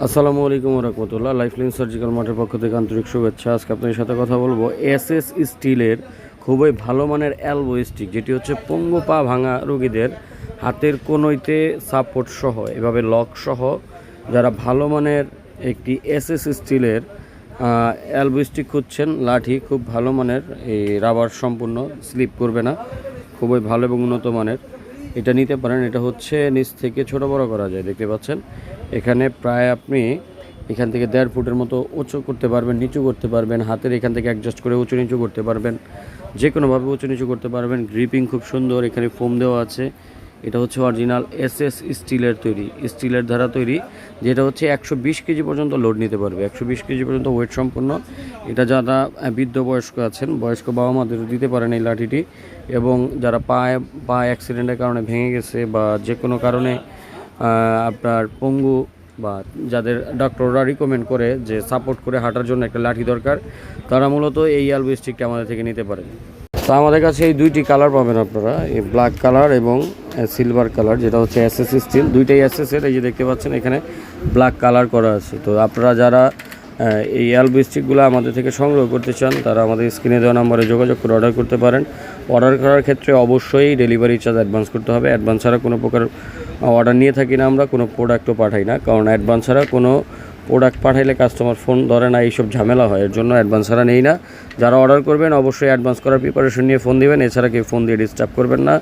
আসসালামু আলাইকুম রহমতুল্লাহ lifeline surgical মাঠের পক্ষ থেকে আন্তরিক শুভেচ্ছা। আজকে আপনাদের সাথে কথা বলব এস এস স্টিলের খুবই ভালো মানের অ্যালবো স্টিক যেটি হচ্ছে পঙ্গু পা ভাঙা রোগীদের হাতের কোনোইতে সাপোর্ট সহ, এভাবে লক সহ যারা ভালো মানের একটি এস এস স্টিলের অ্যালবো স্টিক খুঁজছেন, লাঠি খুব ভালো মানের, এই রাবার সম্পূর্ণ স্লিপ করবে না, খুবই ভালো এবং উন্নত মানের। এটা নিতে পারেন, এটা হচ্ছে নিচ থেকে ছোট বড় করা যায়, দেখতে পাচ্ছেন? এখানে প্রায় আপনি এখান থেকে দেড় ফুটের মতো উঁচু করতে পারবেন, নিচু করতে পারবেন, হাতের এখান থেকে অ্যাডজাস্ট করে উঁচু নিচু করতে পারবেন যে কোনোভাবে উঁচু নিচু করতে পারবেন গ্রিপিং খুব সুন্দর, এখানে ফোম দেওয়া আছে। এটা হচ্ছে অরিজিনাল এস এস স্টিলের তৈরি স্টিলের দ্বারা তৈরি, যেটা হচ্ছে একশো বিশ কেজি পর্যন্ত লোড নিতে পারবে, একশো বিশ কেজি পর্যন্ত ওয়েট সম্পন্ন। এটা যারা বৃদ্ধ বয়স্ক আছেন, বয়স্ক বাবা মাদের দিতে পারেন এই লাঠিটি, এবং যারা পায়ে পা অ্যাক্সিডেন্টের কারণে ভেঙে গেছে বা যে কোনো কারণে আপনার পঙ্গু বা যাদের ডক্টররা রিকমেন্ড করে যে সাপোর্ট করে হাঁটার জন্য একটা লাঠি দরকার, তারা মূলত এই অ্যালবো স্টিকটা আমাদের থেকে নিতে পারেন। তো আমাদের কাছে এই দুইটি কালার পাবেন আপনারা, এই ব্ল্যাক কালার এবং সিলভার কালার যেটা হচ্ছে এসএস স্টিল দুইটাই এসএস এর, এই যে দেখতে পাচ্ছেন, এখানে ব্ল্যাক কালার করা আছে। তো আপনারা যারা এই অ্যালবো স্টিকগুলো আমাদের থেকে সংগ্রহ করতে চান, তারা আমাদের স্ক্রিনে দেওয়া নম্বরে যোগাযোগ করে অর্ডার করতে পারেন। অর্ডার করার ক্ষেত্রে অবশ্যই ডেলিভারি চার্জ অ্যাডভান্স করতে হবে। অ্যাডভান্স ছাড়া কোনো প্রকার অর্ডার নিয়ে থাকি না আমরা, কোনো প্রোডাক্টও পাঠাই না। কারণ অ্যাডভান্স ছাড়া কোনো প্রোডাক্ট পাঠাইলে কাস্টমার ফোন ধরে না, এইসব ঝামেলা হয়, এর জন্য অ্যাডভান্স ছাড়া নেই না। যারা অর্ডার করবেন, অবশ্যই অ্যাডভান্স করার প্রিপারেশন নিয়ে ফোন দিবেন। এছাড়া কেউ ফোন দিয়ে ডিস্টার্ব করবেন না।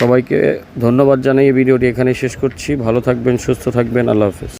সবাইকে ধন্যবাদ জানাই। এই ভিডিওটি এখানে শেষ করছি। ভালো থাকবেন, সুস্থ থাকবেন। আল্লাহ হাফেজ।